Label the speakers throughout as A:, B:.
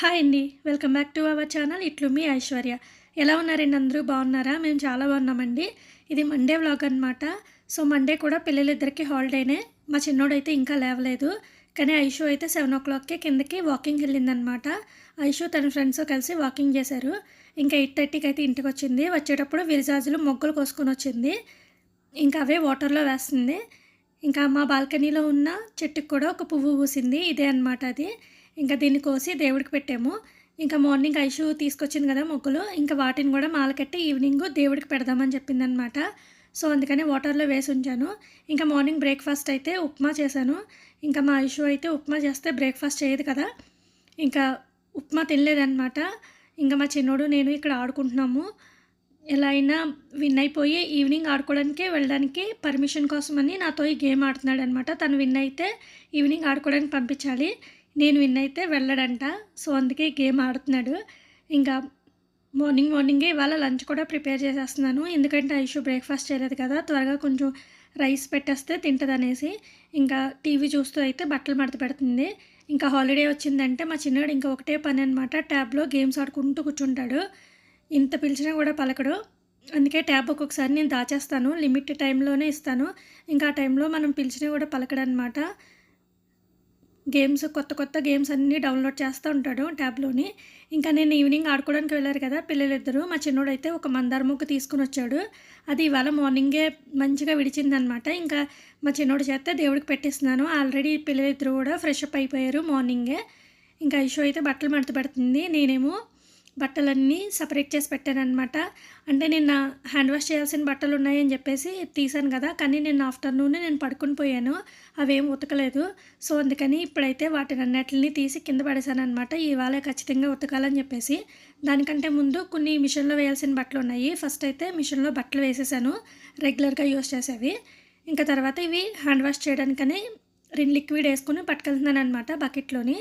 A: Hi అండి. Welcome back to our channel. ఇట్లు మీ ఐశ్వర్య. ఎలా ఉన్నారండి అందరూ? బాగున్నారా? మేము చాలా బాగున్నామండి. ఇది మండే వ్లాగ్ అనమాట సో మండే కూడా పిల్లలిద్దరికీ హాలిడేనే. మా చిన్నోడైతే ఇంకా లేవలేదు. కానీ ఐషు అయితే సెవెన్ ఓ క్లాక్కి కిందకి వాకింగ్ వెళ్ళిందనమాట ఐషు తన ఫ్రెండ్స్ కలిసి వాకింగ్ చేశారు. ఇంకా ఎయిట్ థర్టీకి అయితే ఇంటికి వచ్చింది. వచ్చేటప్పుడు విరిజాజులు మొగ్గలు కోసుకొని వచ్చింది. ఇంకా అవే వాటర్లో వేస్తుంది. ఇంకా మా బాల్కనీలో ఉన్న చెట్టుకు కూడా ఒక పువ్వు పూసింది. ఇదే అన్నమాట అది. ఇంకా దీన్ని కోసి దేవుడికి పెట్టాము. ఇంకా మార్నింగ్ ఐషు తీసుకొచ్చింది కదా మొక్కలు. ఇంకా వాటిని కూడా మాలకెట్టి ఈవినింగ్ దేవుడికి పెడదామని చెప్పిందనమాట. సో అందుకని వాటర్లో వేసి ఉంచాను. ఇంకా మార్నింగ్ బ్రేక్ఫాస్ట్ అయితే ఉప్మా చేశాను. ఇంకా మా ఐషు అయితే ఉప్మా చేస్తే బ్రేక్ఫాస్ట్ చేయదు కదా. ఇంకా ఉప్మా తినలేదన్నమాట ఇంకా మా చిన్నోడు నేను ఇక్కడ ఆడుకుంటున్నాము. ఎలా అయినా విన్ అయిపోయి ఈవినింగ్ ఆడుకోవడానికి వెళ్ళడానికి పర్మిషన్ కోసమని నాతో ఈ గేమ్ ఆడుతున్నాడు అనమాట తను విన్ అయితే ఈవినింగ్ ఆడుకోవడానికి పంపించాలి. నేను విన్ అయితే వెళ్ళడంట. సో అందుకే గేమ్ ఆడుతున్నాడు. ఇంకా మార్నింగ్ మార్నింగే ఇవాళ లంచ్ కూడా ప్రిపేర్ చేసేస్తున్నాను. ఎందుకంటే ఐషు బ్రేక్ఫాస్ట్ చేయలేదు కదా. త్వరగా కొంచెం రైస్ పెట్టేస్తే తింటుంది అనేసి ఇంకా టీవీ చూస్తూ అయితే బట్టలు మడత పెడుతుంది. ఇంకా హాలిడే వచ్చిందంటే మా చిన్నవాడు ఇంకా ఒకటే పని అనమాట ట్యాబ్లో గేమ్స్ ఆడుకుంటూ కూర్చుంటాడు. ఇంత పిలిచినా కూడా పలకడు. అందుకే ట్యాబ్ ఒక్కొక్కసారి నేను దాచేస్తాను. లిమిట్ టైంలోనే ఇస్తాను. ఇంకా ఆ టైంలో మనం పిలిచినా కూడా పలకడనమాట గేమ్స్ కొత్త కొత్త గేమ్స్ అన్నీ డౌన్లోడ్ చేస్తూ ఉంటాడు ట్యాబ్లోని ఇంకా నేను ఈవినింగ్ ఆడుకోవడానికి వెళ్ళారు కదా పిల్లలిద్దరూ. మా చిన్నోడైతే ఒక మందార ముగ్గు తీసుకుని వచ్చాడు. అది ఇవాళ మార్నింగే మంచిగా విడిచిందనమాట. ఇంకా మా చిన్నోడు చేస్తే దేవుడికి పెట్టిస్తున్నాను. ఆల్రెడీ పిల్లలిద్దరూ కూడా ఫ్రెష్ అప్ అయిపోయారు మార్నింగే. ఇంకా ఐషో అయితే బట్టలు మడత పెడుతుంది. నేనేమో బట్టలన్నీ సపరేట్ చేసి పెట్టాను అనమాట అంటే నిన్న హ్యాండ్ వాష్ చేయాల్సిన బట్టలు ఉన్నాయని చెప్పేసి తీసాను కదా. కానీ నిన్న ఆఫ్టర్నూన్ నేను పడుకుని పోయాను. అవేం ఉతకలేదు. సో అందుకని ఇప్పుడైతే వాటిని అన్నిటిని తీసి కింద పడేసాను అనమాట ఇవాళ ఖచ్చితంగా ఉతకాలని చెప్పేసి. దానికంటే ముందు కొన్ని మిషన్లో వేయాల్సిన బట్టలు ఉన్నాయి. ఫస్ట్ అయితే మిషన్లో బట్టలు వేసేసాను. రెగ్యులర్గా యూస్ చేసేవి. ఇంకా తర్వాత ఇవి హ్యాండ్ వాష్ చేయడానికని రెండు లిక్విడ్ వేసుకుని పట్టుకెళ్తున్నాను అనమాట బకెట్లోని.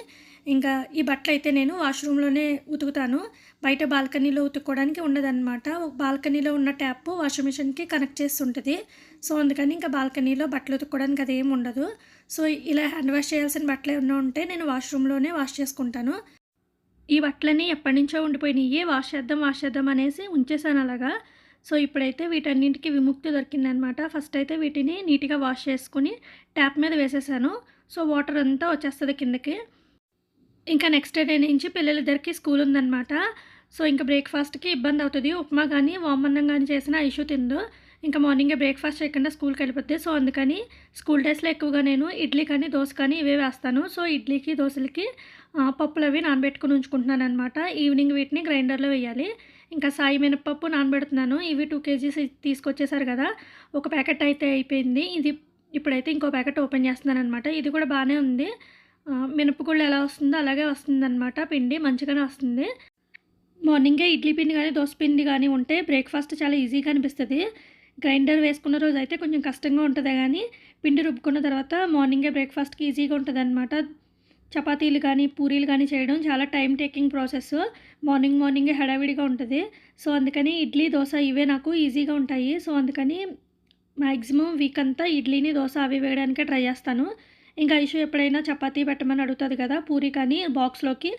A: ఇంకా ఈ బట్టలు అయితే నేను వాష్రూమ్లోనే ఉతుకుతాను. బయట బాల్కనీలో ఉతుక్కోవడానికి ఉండదన్నమాట. బాల్కనీలో ఉన్న ట్యాప్ వాషింగ్ మిషన్కి కనెక్ట్ చేసి ఉంటుంది. సో అందుకని ఇంకా బాల్కనీలో బట్టలు ఉతుక్కోవడానికి అది ఏమి ఉండదు. సో ఇలా హ్యాండ్ వాష్ చేయాల్సిన బట్టలు ఏమన్నా ఉంటే నేను వాష్రూమ్లోనే వాష్ చేసుకుంటాను. ఈ బట్టలన్నీ ఎప్పటి నుంచో ఉండిపోయినాయి. వాష్ చేద్దాం వాష్ చేద్దాం అనేసి ఉంచేసాను అలాగా. సో ఇప్పుడైతే వీటన్నింటికి విముక్తి దొరికిందనమాట. ఫస్ట్ అయితే వీటిని నీట్గా వాష్ చేసుకుని ట్యాప్ మీద వేసేసాను. సో వాటర్ అంతా వచ్చేస్తుంది కిందకి. ఇంకా నెక్స్ట్ డే నుంచి పిల్లలిద్దరికి స్కూల్ ఉందన్నమాట సో ఇంకా బ్రేక్ఫాస్ట్కి ఇబ్బంది అవుతుంది. ఉప్మా కానీ వామన్నం కానీ చేసిన ఇష్యూ తిందు. ఇంకా మార్నింగే బ్రేక్ఫాస్ట్ చేయకుండా స్కూల్కి వెళ్ళిపోద్ది. సో అందుకని స్కూల్ డేస్లో ఎక్కువగా నేను ఇడ్లీ కానీ దోశ కానీ ఇవే వేస్తాను. సో ఇడ్లీకి దోశలకి పప్పులు అవి నానబెట్టుకుని ఉంచుకుంటున్నాను అనమాట ఈవినింగ్ వీటిని గ్రైండర్లో వేయాలి. ఇంకా సాయి మినపప్పు నానబెడుతున్నాను. ఇవి టూ కేజీస్ తీసుకొచ్చేసారు కదా. ఒక ప్యాకెట్ అయితే అయిపోయింది. ఇది ఇప్పుడైతే ఇంకో ప్యాకెట్ ఓపెన్ చేస్తున్నాను అనమాట ఇది కూడా బాగానే ఉంది. ఆ, మినపగుళ్ళు ఎలా వస్తుందో అలాగే వస్తుందన్నమాట. పిండి మంచిగానే వస్తుంది. మార్నింగే ఇడ్లీ పిండి కానీ దోశ పిండి కానీ ఉంటే బ్రేక్ఫాస్ట్ చాలా ఈజీగా అనిపిస్తుంది. గ్రైండర్ వేసుకున్న రోజు అయితే కొంచెం కష్టంగా ఉంటుంది కానీ పిండి రుబ్బుకున్న తర్వాత మార్నింగే బ్రేక్ఫాస్ట్కి ఈజీగా ఉంటుంది అనమాట చపాతీలు కానీ పూరీలు కానీ చేయడం చాలా టైం టేకింగ్ ప్రాసెస్ మార్నింగ్ మార్నింగే హడావిడిగా ఉంటుంది. సో అందుకని ఇడ్లీ దోశ ఇవే నాకు ఈజీగా ఉంటాయి. సో అందుకని మ్యాక్సిమం వీక్ అంతా ఇడ్లీని దోశ అవి వేయడానికే ట్రై చేస్తాను. ఇంకా ఇష్యూ ఎప్పుడైనా చపాతీ పెట్టమని అడుగుతుంది కదా పూరి కానీ బాక్స్లోకి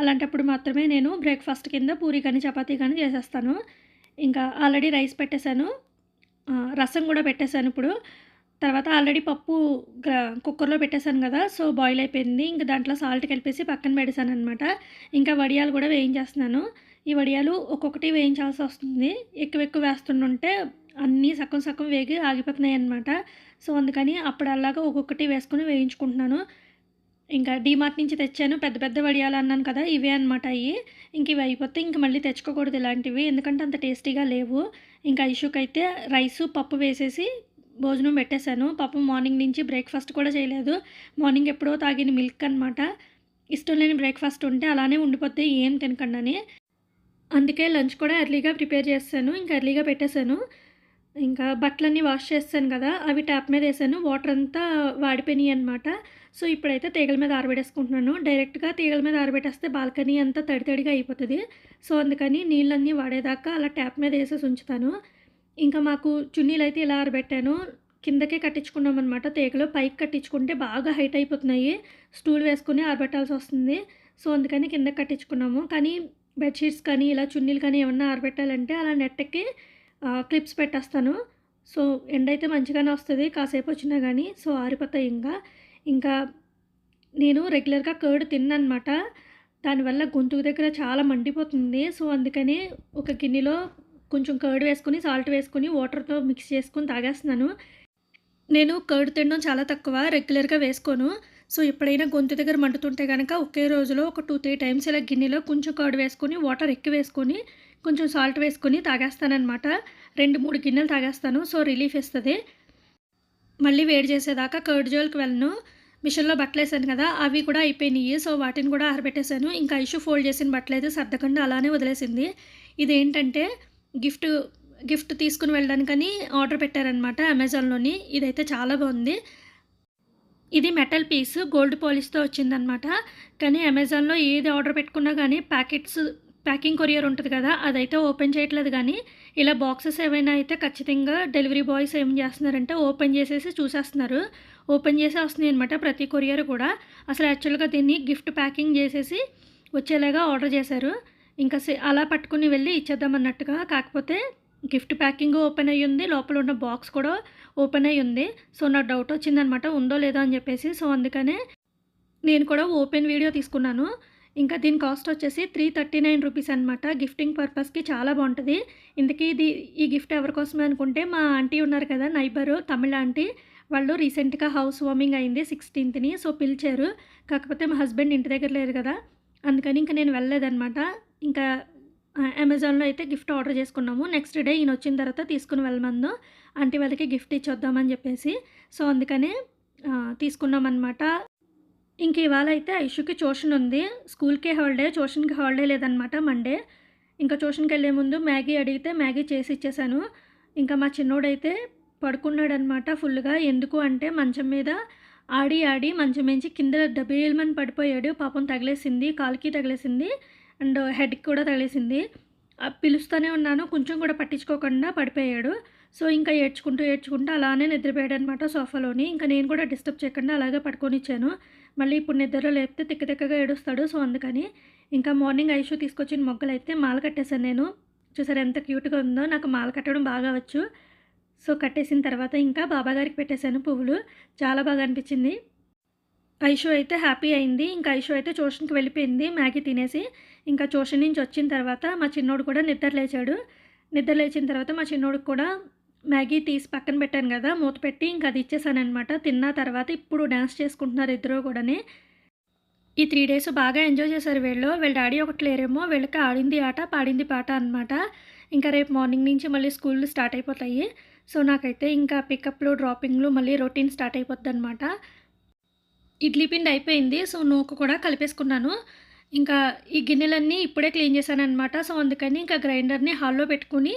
A: అలాంటప్పుడు మాత్రమే నేను బ్రేక్ఫాస్ట్ కింద పూరి కానీ చపాతీ కానీ చేసేస్తాను. ఇంకా ఆల్రెడీ రైస్ పెట్టేశాను. రసం కూడా పెట్టేశాను ఇప్పుడు. తర్వాత ఆల్రెడీ పప్పు కుక్కర్లో పెట్టేశాను కదా సో బాయిల్ అయిపోయింది. ఇంకా దాంట్లో సాల్ట్ కలిపేసి పక్కన పెడేశాను అనమాట ఇంకా వడియాలు కూడా వేయించేస్తున్నాను. ఈ వడియాలు ఒక్కొక్కటి వేయించాల్సి వస్తుంది. ఎక్కువ ఎక్కువ వేస్తుంటే అన్నీ సగం సగం వేగి ఆగిపోతున్నాయి అనమాట సో అందుకని అప్పుడల్లాగా ఒక్కొక్కటి వేసుకుని వేయించుకుంటున్నాను. ఇంకా డీమార్ట్ నుంచి తెచ్చాను. పెద్ద పెద్ద వడియాలు అన్నాను కదా ఇవే అనమాట అవి ఇంక ఇవి అయిపోతే ఇంక మళ్ళీ తెచ్చుకోకూడదు ఇలాంటివి. ఎందుకంటే అంత టేస్టీగా లేవు. ఇంకా ఇషుకైతే అయితే రైసు పప్పు వేసేసి భోజనం పెట్టేశాను. పాపం మార్నింగ్ నుంచి బ్రేక్ఫాస్ట్ కూడా చేయలేదు. మార్నింగ్ ఎప్పుడో తాగిన మిల్క్ అనమాట ఇష్టం లేని బ్రేక్ఫాస్ట్ ఉంటే అలానే ఉండిపోతే ఏం తినకండి అందుకే లంచ్ కూడా ఎర్లీగా ప్రిపేర్ చేస్తాను. ఇంకా ఎర్లీగా పెట్టేశాను. ఇంకా బట్టలన్నీ వాష్ చేస్తాను కదా అవి ట్యాప్ మీద వేసాను. వాటర్ అంతా వాడిపోయినాయి అనమాట సో ఇప్పుడైతే తీగల మీద ఆరబెట్టేసుకుంటున్నాను. డైరెక్ట్గా తీగల మీద ఆరబెట్టేస్తే బాల్కనీ అంతా తడి తడిగా అయిపోతుంది. సో అందుకని నీళ్ళన్నీ వాడేదాకా అలా ట్యాప్ మీద వేసేసి ఉంచుతాను. ఇంకా మాకు చున్నీలు అయితే ఇలా ఆరబెట్టాను. కిందకే కట్టించుకున్నాం అనమాట తీగలో పైకి కట్టించుకుంటే బాగా హైట్ అయిపోతున్నాయి. స్టూల్ వేసుకుని ఆరబెట్టాల్సి వస్తుంది. సో అందుకని కిందకి కట్టించుకున్నాము. కానీ బెడ్షీట్స్ కానీ ఇలా చున్నీలు కానీ ఏమన్నా ఆరబెట్టాలంటే అలా నెట్టకి క్లిప్స్ పెట్టేస్తాను. సో ఎండ అయితే మంచిగానే వస్తుంది కాసేపు వచ్చినా కానీ సో ఆరిపోతాయి ఇంకా. ఇంకా నేను రెగ్యులర్గా కర్డ్ తిన్నమాట దానివల్ల గొంతుకు దగ్గర చాలా మండిపోతుంది. సో అందుకని ఒక గిన్నెలో కొంచెం కర్డ్ వేసుకుని సాల్ట్ వేసుకుని వాటర్తో మిక్స్ చేసుకుని తాగేస్తున్నాను. నేను కర్డ్ తినడం చాలా తక్కువ రెగ్యులర్గా వేసుకోను. సో ఎప్పుడైనా గొంతు దగ్గర మండుతుంటే కనుక ఒకే రోజులో ఒక టూ త్రీ టైమ్స్ ఇలా గిన్నెలో కొంచెం కర్డ్ వేసుకొని వాటర్ ఎక్కువ వేసుకొని కొంచెం సాల్ట్ వేసుకొని తాగేస్తానమాట రెండు మూడు గిన్నెలు తాగేస్తాను. సో రిలీఫ్ ఇస్తుంది. మళ్ళీ వేడి చేసేదాకా కర్డ్ జోల్కి వెళ్ళను. మిషన్లో బట్టలు వేసాను కదా అవి కూడా అయిపోయినాయి. సో వాటిని కూడా ఆరబెట్టేశాను ఇంకా ఇష్యూ ఫోల్డ్ చేసిన బట్టలు అయితే సర్దకుండా అలానే వదిలేసింది. ఇదేంటంటే గిఫ్ట్ గిఫ్ట్ తీసుకుని వెళ్ళడానికని ఆర్డర్ పెట్టారనమాట అమెజాన్లోని. ఇదైతే చాలా బాగుంది. ఇది మెటల్ పీస్ గోల్డ్ పాలిష్తో వచ్చిందనమాట కానీ అమెజాన్లో ఏది ఆర్డర్ పెట్టుకున్నా కానీ ప్యాకెట్స్ ప్యాకింగ్ కొరియర్ ఉంటుంది కదా అదైతే ఓపెన్ చేయట్లేదు కానీ ఇలా బాక్సెస్ ఏమైనా అయితే ఖచ్చితంగా డెలివరీ బాయ్స్ ఏం చేస్తున్నారంటే ఓపెన్ చేసేసి చూసేస్తున్నారు. ఓపెన్ చేసి వస్తున్నాయి అనమాట ప్రతి కొరియర్ కూడా. అసలు యాక్చువల్గా దీన్ని గిఫ్ట్ ప్యాకింగ్ చేసేసి వచ్చేలాగా ఆర్డర్ చేశారు. ఇంకా అలా పట్టుకుని వెళ్ళి ఇచ్చేద్దామన్నట్టుగా కాకపోతే గిఫ్ట్ ప్యాకింగ్ ఓపెన్ అయ్యి ఉంది లోపల ఉన్న బాక్స్ కూడా ఓపెన్ అయ్యి ఉంది. సో నాకు డౌట్ వచ్చిందనమాట ఉందో లేదో అని చెప్పేసి. సో అందుకనే నేను కూడా ఓపెన్ వీడియో తీసుకున్నాను. ఇంకా దీని కాస్ట్ వచ్చేసి త్రీ థర్టీ నైన్ రూపీస్ అనమాట గిఫ్టింగ్ పర్పస్కి చాలా బాగుంటుంది. ఇందుకే ఇది ఈ గిఫ్ట్ ఎవరి కోసమే అనుకుంటే మా ఆంటీ ఉన్నారు కదా నైబరు తమిళ ఆంటీ వాళ్ళు రీసెంట్గా హౌస్ వార్మింగ్ అయింది సిక్స్టీన్త్ని. సో పిలిచారు. కాకపోతే మా హస్బెండ్ ఇంటి దగ్గర లేరు కదా అందుకని ఇంకా నేను వెళ్ళలేదన్నమాట. ఇంకా అమెజాన్లో అయితే గిఫ్ట్ ఆర్డర్ చేసుకున్నాము. నెక్స్ట్ డే ఈయన వచ్చిన తర్వాత తీసుకుని వెళ్ళమందు ఆంటీ వాళ్ళకి గిఫ్ట్ ఇచ్చొద్దామని చెప్పేసి. సో అందుకనే తీసుకున్నాం తీసుకున్నామన్నమాట. ఇంక ఇవాళ అయితే ఐషుకి ట్యూషన్ ఉంది. స్కూల్కి హాలిడే ట్యూషన్కి హాలిడే లేదనమాట మండే. ఇంకా ట్యూషన్కి వెళ్ళే ముందు మ్యాగీ అడిగితే మ్యాగీ చేసి ఇచ్చేసాను. ఇంకా మా చిన్నోడైతే పడుకున్నాడనమాట ఫుల్గా. ఎందుకు అంటే మంచం మీద ఆడి ఆడి మంచం మించి కింద డబేల్మని పడిపోయాడు. పాపం తగిలేసింది కాలుకి తగిలేసింది. అండ్ హెడ్కి కూడా తగిలేసింది. పిలుస్తూనే ఉన్నాను. కొంచెం కూడా పట్టించుకోకుండా పడిపోయాడు. సో ఇంకా ఏడ్చుకుంటూ ఏడ్చుకుంటూ అలానే నిద్రపోయాడు అనమాట సోఫాలోని. ఇంకా నేను కూడా డిస్టర్బ్ చేయకుండా అలాగే పడుకొని ఇచ్చాను మళ్ళీ ఇప్పుడు నిద్రలో లేపితే తిక్క తిక్కగా ఏడుస్తాడు. సో అందుకని ఇంకా మార్నింగ్ ఐషు తీసుకొచ్చిన మొగ్గలు అయితే మాల కట్టేశాను నేను. చూసారు ఎంత క్యూట్గా ఉందో. నాకు మాల కట్టడం బాగా వచ్చు. సో కట్టేసిన తర్వాత ఇంకా బాబాగారికి పెట్టేశాను పువ్వులు. చాలా బాగా అనిపించింది. ఐషు అయితే హ్యాపీ అయింది. ఇంకా ఐషు అయితే ట్యూషన్కి వెళ్ళిపోయింది. మ్యాగీ తినేసి ఇంకా ట్యూషన్ నుంచి వచ్చిన తర్వాత మా చిన్నోడు కూడా నిద్ర లేచాడు. నిద్ర లేచిన తర్వాత మా చిన్నోడికి కూడా మ్యాగీ తీసి పక్కన పెట్టాను కదా మూత పెట్టి ఇంకా అది ఇచ్చేసానమాట తిన్న తర్వాత ఇప్పుడు డ్యాన్స్ చేసుకుంటున్నారు ఇద్దరు కూడానే. ఈ త్రీ డేస్ బాగా ఎంజాయ్ చేశారు వీళ్ళు. వీళ్ళ డాడీ ఒకటి లేరేమో వీళ్ళకి ఆడింది ఆట పాడింది పాట అనమాట ఇంకా రేపు మార్నింగ్ నుంచి మళ్ళీ స్కూల్ స్టార్ట్ అయిపోతాయి. సో నాకైతే ఇంకా పికప్లు డ్రాపింగ్లు మళ్ళీ రొటీన్ స్టార్ట్ అయిపోద్ది అనమాట ఇడ్లీ పిండి అయిపోయింది సో నూక కూడా కలిపేసుకున్నాను. ఇంకా ఈ గిన్నెలన్నీ ఇప్పుడే క్లీన్ చేశాను అనమాట సో అందుకని ఇంకా గ్రైండర్ని హాల్లో పెట్టుకుని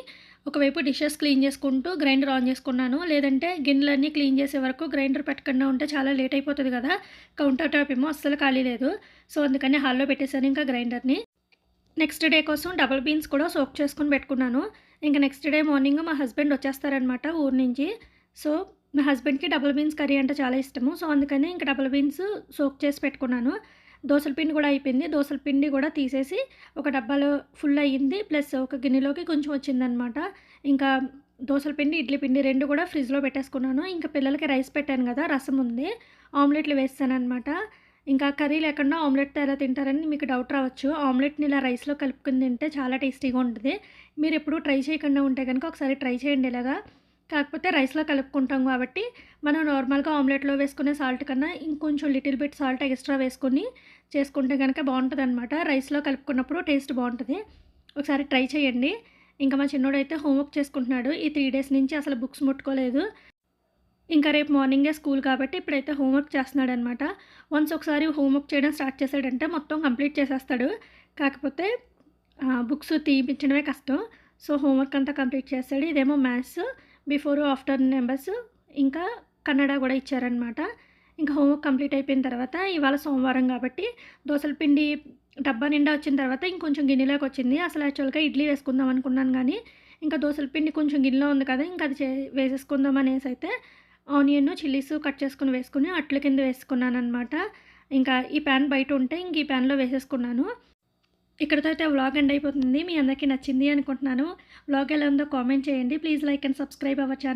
A: ఒకవైపు డిషెస్ క్లీన్ చేసుకుంటూ గ్రైండర్ ఆన్ చేసుకున్నాను. లేదంటే గిన్నెలన్నీ క్లీన్ చేసే వరకు గ్రైండర్ పెట్టకుండా ఉంటే చాలా లేట్ అయిపోతుంది కదా కౌంటర్ టాప్ ఏమో అస్సలు ఖాళీ లేదు. సో అందుకని హాల్లో పెట్టేశాను ఇంకా గ్రైండర్ని. నెక్స్ట్ డే కోసం డబుల్ బీన్స్ కూడా సోక్ చేసుకుని పెట్టుకున్నాను. ఇంకా నెక్స్ట్ డే మార్నింగ్ మా హస్బెండ్ వచ్చేస్తారనమాట ఊరు నుంచి. సో మా హస్బెండ్కి డబుల్ బీన్స్ కర్రీ అంటే చాలా ఇష్టము. సో అందుకని ఇంకా డబుల్ బీన్స్ సోక్ చేసి పెట్టుకున్నాను. దోసల పిండి కూడా అయిపోయింది. దోసల పిండి కూడా తీసేసి ఒక డబ్బాలో ఫుల్ అయ్యింది. ప్లస్ ఒక గిన్నెలోకి కొంచెం వచ్చిందనమాట. ఇంకా దోసల పిండి ఇడ్లీ పిండి రెండు కూడా ఫ్రిడ్జ్లో పెట్టేసుకున్నాను. ఇంకా పిల్లలకి రైస్ పెట్టాను కదా రసం ఉంది. ఆమ్లెట్లు వేస్తాను అనమాట ఇంకా కర్రీ లేకుండా ఆమ్లెట్ ఎలా తింటారని మీకు డౌట్ రావచ్చు. ఆమ్లెట్ని ఇలా రైస్లో కలుపుకుని తింటే చాలా టేస్టీగా ఉంటుంది. మీరు ఎప్పుడు ట్రై చేయకుండా ఉంటే కనుక ఒకసారి ట్రై చేయండి ఇలాగా. కాకపోతే రైస్లో కలుపుకుంటాం కాబట్టి మనం నార్మల్గా ఆమ్లెట్లో వేసుకునే సాల్ట్ కన్నా ఇంకొంచెం లిటిల్ బిట్ సాల్ట్ ఎక్స్ట్రా వేసుకొని చేసుకుంటే కనుక బాగుంటుంది అనమాట రైస్లో కలుపుకున్నప్పుడు టేస్ట్ బాగుంటుంది. ఒకసారి ట్రై చేయండి. ఇంకా మా చిన్నోడైతే హోంవర్క్ చేసుకుంటున్నాడు. ఈ త్రీ డేస్ నుంచి అసలు బుక్స్ ముట్టుకోలేదు. ఇంకా రేపు మార్నింగే స్కూల్ కాబట్టి ఇప్పుడైతే హోంవర్క్ చేస్తున్నాడు అనమాట వన్స్ ఒకసారి హోంవర్క్ చేయడం స్టార్ట్ చేశాడంటే మొత్తం కంప్లీట్ చేసేస్తాడు. కాకపోతే బుక్స్ తీపించడమే కష్టం. సో హోంవర్క్ అంతా కంప్లీట్ చేస్తాడు. ఇదేమో మ్యాథ్స్. బిఫోర్ ఆఫ్టర్ నెంబర్స్ ఇంకా కన్నడ కూడా ఇచ్చారనమాట ఇంకా హోంవర్క్ కంప్లీట్ అయిపోయిన తర్వాత ఇవాళ సోమవారం కాబట్టి దోసల పిండి డబ్బా నిండా వచ్చిన తర్వాత ఇంకొంచెం గిన్నెలోకి వచ్చింది. అసలు యాక్చువల్గా ఇడ్లీ వేసుకుందాం అనుకున్నాను కానీ ఇంకా దోసల పిండి కొంచెం గిన్నెలో ఉంది కదా ఇంకా అది చే వేసేసుకుందాం అనేసి అయితే ఆనియన్ చిల్లీస్ కట్ చేసుకుని వేసుకుని అట్ల కింద వేసుకున్నాను అనమాట ఇంకా ఈ ప్యాన్ బయట ఉంటే ఇంక ఈ ప్యాన్లో వేసేసుకున్నాను. ఇక్కడితో అయితే వ్లాగ్ ఎండ్ అయిపోతుంది. మీ అందరికీ నచ్చింది అనుకుంటున్నాను. వ్లాగ్ ఎలా ఉందో కామెంట్ చేయండి. Please like and subscribe our channel.